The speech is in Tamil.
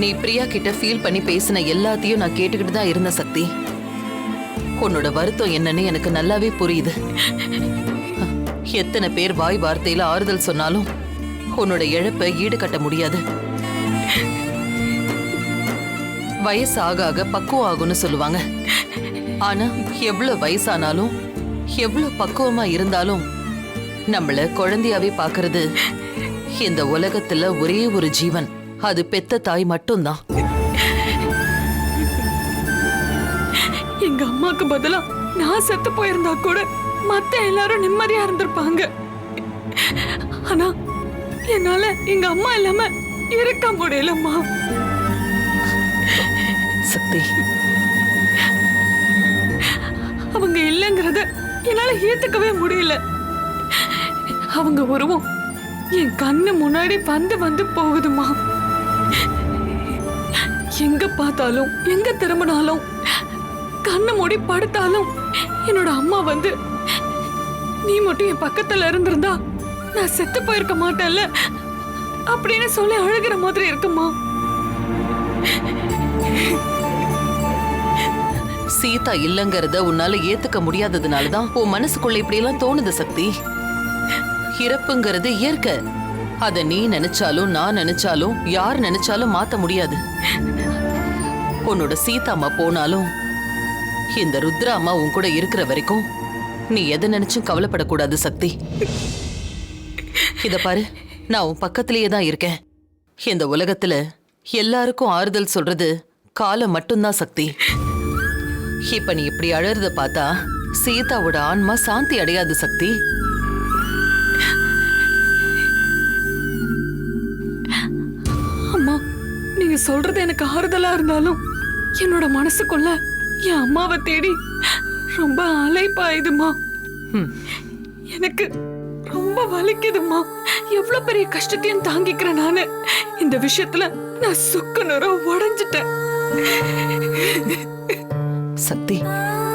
நீ பிரியா கிட்ட ஃபீல் பண்ணி பேசின எல்லாத்தையும் நான் கேட்டுக்கிட்டு தான் இருந்த சக்தி. உன்னோட வருத்தம் என்னன்னு எனக்கு நல்லாவே புரியுது. எத்தனை பேர் வாய் வார்த்தையில ஆறுதல் சொன்னாலும் உன்னோட இழப்பை ஈடுகட்ட முடியாது. வயசு ஆக ஆக பக்குவம் ஆகும்னு சொல்லுவாங்க. ஆனா எவ்வளவு வயசானாலும் எவ்வளவு பக்குவமா இருந்தாலும் நம்மள குழந்தையாவே பாக்குறது இந்த உலகத்துல ஒரே ஒரு ஜீவன். அது பெத்த தாய் மட்டும்தான். எங்க அம்மாக்கு பதிலா நான் செத்து போயிருந்தா கூட மத்த எல்லாரும் நிம்மதியா இருந்திருப்பாங்க. ஆனா என்னால எங்க அம்மா இல்லாம இருக்க முடியலம்மா. சக்தி. அவங்க இல்லைங்கிறத என்னால ஏத்துக்கவே முடியல. அவங்க உருவம் என் கண்ணு முன்னாடி வந்து வந்து போகுதுமா. எங்க பார்த்தாலும் எங்க திரும்பினாலும் கண்ணு மூடி படுத்தாலும் என்னோட அம்மா வந்து நீ மட்டும் என் பக்கத்துல இருந்திருந்தா நான் செத்து போயிருக்க மாட்டேன்ல? அப்படின்னு சொல்லி அழுகிற மாதிரி இருக்குமா? சீதா இல்லங்கறத உன்னால ஏத்துக்க முடியாததுனால தான் உன் மனசுக்குள்ள இப்படி எல்லாம் தோணுது சக்தி. இறப்புங்கிறது இயற்கை. அத நீ நினைச்சாலும் நான் நினைச்சாலும் யார் நினைச்சாலும் மாத்த முடியாது. உன்னோட சீதா அம்மா போனாலும் இந்த ருத்ரா அம்மா உன் கூட இருக்கிற வரைக்கும் நீ எதை நினைச்சும் கவலைப்படக்கூடாது சக்தி. இத பாரு நான் உன் பக்கத்திலேயே தான் இருக்கேன். இந்த உலகத்துல எல்லாருக்கும் ஆறுதல் சொல்றது காலம் மட்டும்தான் சக்தி. இப்ப நீ இப்படி அழறத பார்த்தா சீதாவோட ஆன்மா சாந்தி அடையாது சக்தி. அம்மா நீங்க சொல்றது எனக்கு ஆறுதலா இருந்தாலும் என்னோட மனசுக்குள்ள என் அம்மாவை தேடி ரொம்ப அலைப்பாயுதுமா எனக்கு ரொம்ப வலிக்குதுமா எவ்வளவு பெரிய கஷ்டத்தையும் தாங்கிக்கிறேன் நானு. இந்த விஷயத்துல நான் சுக்கு நுற உடைஞ்சிட்டேன். सकती।